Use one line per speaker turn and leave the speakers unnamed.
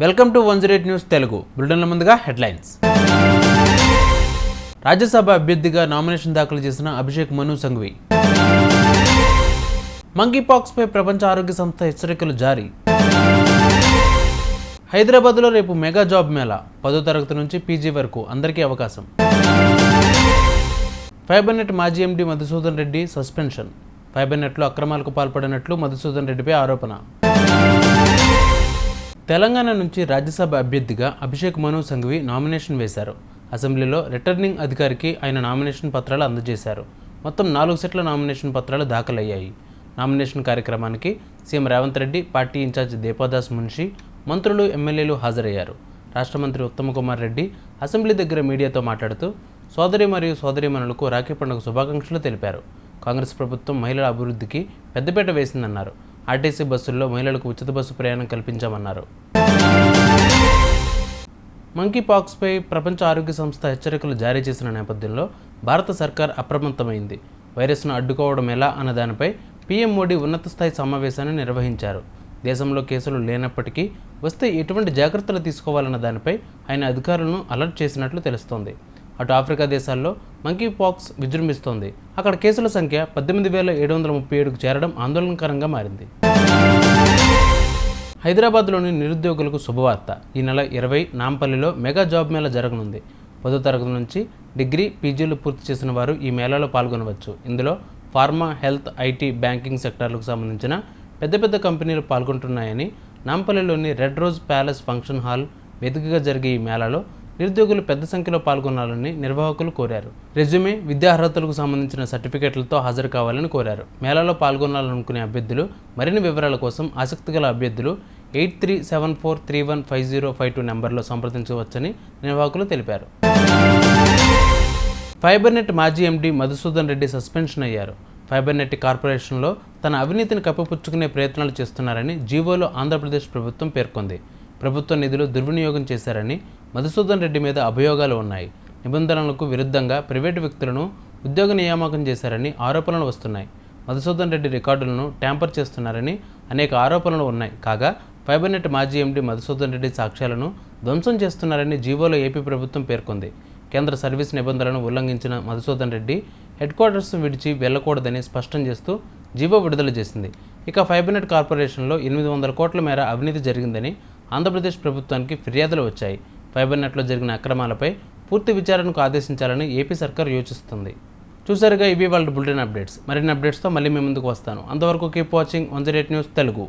Welcome to one zero eight news Telugu. బులెటిన్ల ముందుగా headlines. Rajya Sabha అభ్యర్థిగా nomination దాఖలు చేసిన అభిషేక్ మను సంఘ్వి. మంకీపాక్స్పై ప్రపంచ ఆరోగ్య సంస్థ హెచ్చరికలు జారీ. హైదరాబాద్లో రేపు మెగా జాబ్ మేళా. పదో తరగతి నుంచి పీజీ వరకు అందరికీ అవకాశం. ఫైబర్నెట్ మాజీ ఎండీ మధుసూదన్ రెడ్డి సస్పెన్షన్. ఫైబర్నెట్లో అక్రమాలకు పాల్పడినట్లు మధుసూదన్ రెడ్డిపై ఆరోపణ. తెలంగాణ నుంచి రాజ్యసభ అభ్యర్థిగా అభిషేక్ మను సంఘవి నామినేషన్ వేశారు. అసెంబ్లీలో రిటర్నింగ్ అధికారికి ఆయన నామినేషన్ పత్రాలు అందజేశారు. మొత్తం నాలుగు సెట్ల నామినేషన్ పత్రాలు దాఖలయ్యాయి. నామినేషన్ కార్యక్రమానికి CM Revanth Reddy party in-charge Deepadas Munshi మంత్రులు ఎమ్మెల్యేలు హాజరయ్యారు. రాష్ట్ర మంత్రి ఉత్తమ్ కుమార్ రెడ్డి అసెంబ్లీ దగ్గర మీడియాతో మాట్లాడుతూ సోదరి మరియు సోదరీమణులకు రాఖీ పండుగ శుభాకాంక్షలు తెలిపారు. కాంగ్రెస్ ప్రభుత్వం మహిళల అభివృద్ధికి పెద్దపీట వేసిందన్నారు. ఆర్టీసీ బస్సుల్లో మహిళలకు ఉచిత బస్సు ప్రయాణం కల్పించామన్నారు. మంకీ పాక్స్పై ప్రపంచ ఆరోగ్య సంస్థ హెచ్చరికలు జారీ చేసిన నేపథ్యంలో భారత సర్కార్ అప్రమత్తమైంది. వైరస్ను అడ్డుకోవడం ఎలా అన్న దానిపై పీఎం మోడీ ఉన్నత స్థాయి సమావేశాన్ని నిర్వహించారు. దేశంలో కేసులు లేనప్పటికీ వస్తే ఎటువంటి జాగ్రత్తలు తీసుకోవాలన్న దానిపై ఆయన అధికారులను అలర్ట్ చేసినట్లు తెలుస్తోంది. అటు ఆఫ్రికా దేశాల్లో మంకీ పాక్స్ విజృంభిస్తోంది. అక్కడ కేసుల సంఖ్య పద్దెనిమిది వేల ఏడు వందల ముప్పై ఏడుకు చేరడం ఆందోళనకరంగా మారింది. హైదరాబాద్లోని నిరుద్యోగులకు శుభవార్త. ఈ నెల ఇరవై నాంపల్లిలో మెగా జాబ్ మేళా జరగనుంది. పదో తరగతి నుంచి డిగ్రీ పీజీలు పూర్తి చేసిన వారు ఈ మేళాలో పాల్గొనవచ్చు. ఇందులో ఫార్మా హెల్త్ ఐటీ బ్యాంకింగ్ సెక్టార్లకు సంబంధించిన పెద్ద పెద్ద కంపెనీలు పాల్గొంటున్నాయని నాంపల్లిలోని red rose palace function hall వేదికగా జరిగే ఈ మేళాలో నిరుద్యోగులు పెద్ద సంఖ్యలో పాల్గొనాలని నిర్వాహకులు కోరారు. రెజ్యూమే విద్యార్హతలకు సంబంధించిన సర్టిఫికెట్లతో హాజరు కావాలని కోరారు. మేళాలో పాల్గొనాలనుకునే అభ్యర్థులు మరిన్ని వివరాల కోసం ఆసక్తి గల అభ్యర్థులు eight three seven four three one five zero five two నెంబర్లో సంప్రదించవచ్చని నిర్వాహకులు తెలిపారు. ఫైబర్నెట్ మాజీ ఎండీ మధుసూదన్ రెడ్డి సస్పెన్షన్ అయ్యారు. ఫైబర్నెట్ కార్పొరేషన్లో తన అవినీతిని కప్పిపుచ్చుకునే ప్రయత్నాలు చేస్తున్నారని జీవోలో ఆంధ్రప్రదేశ్ ప్రభుత్వం పేర్కొంది. ప్రభుత్వ నిధులు దుర్వినియోగం చేశారని మధుసూదన్ రెడ్డి మీద అభియోగాలు ఉన్నాయి. నిబంధనలకు విరుద్ధంగా ప్రైవేటు వ్యక్తులను ఉద్యోగ నియామకం చేశారని ఆరోపణలు వస్తున్నాయి. మధుసూదన్ రెడ్డి రికార్డులను ట్యాంపర్ చేస్తున్నారని అనేక ఆరోపణలు ఉన్నాయి. కాగా ఫైబర్నెట్ మాజీ ఎండీ మధుసూదన్ రెడ్డి సాక్ష్యాలను ధ్వంసం చేస్తున్నారని జీవోలో ఏపీ ప్రభుత్వం పేర్కొంది. కేంద్ర సర్వీస్ నిబంధనలను ఉల్లంఘించిన మధుసూదన్ రెడ్డి హెడ్ క్వార్టర్స్ విడిచి వెళ్ళకూడదని స్పష్టం చేస్తూ జీవో విడుదల చేసింది. ఇక ఫైబర్నెట్ కార్పొరేషన్లో ఎనిమిది వందల కోట్ల మేర అవినీతి జరిగిందని ఆంధ్రప్రదేశ్ ప్రభుత్వానికి ఫిర్యాదులు వచ్చాయి. ఫైబర్నెట్లో జరిగిన అక్రమాలపై పూర్తి విచారణకు ఆదేశించాలని ఏపీ సర్కార్ యోచిస్తుంది. చూసారుగా ఇవి వాళ్ళ బులెటిన్ అప్డేట్స్. మరిన్ని అప్డేట్స్తో మళ్ళీ మీ ముందుకు వస్తాను. అంతవరకు keep watching one zero eight news Telugu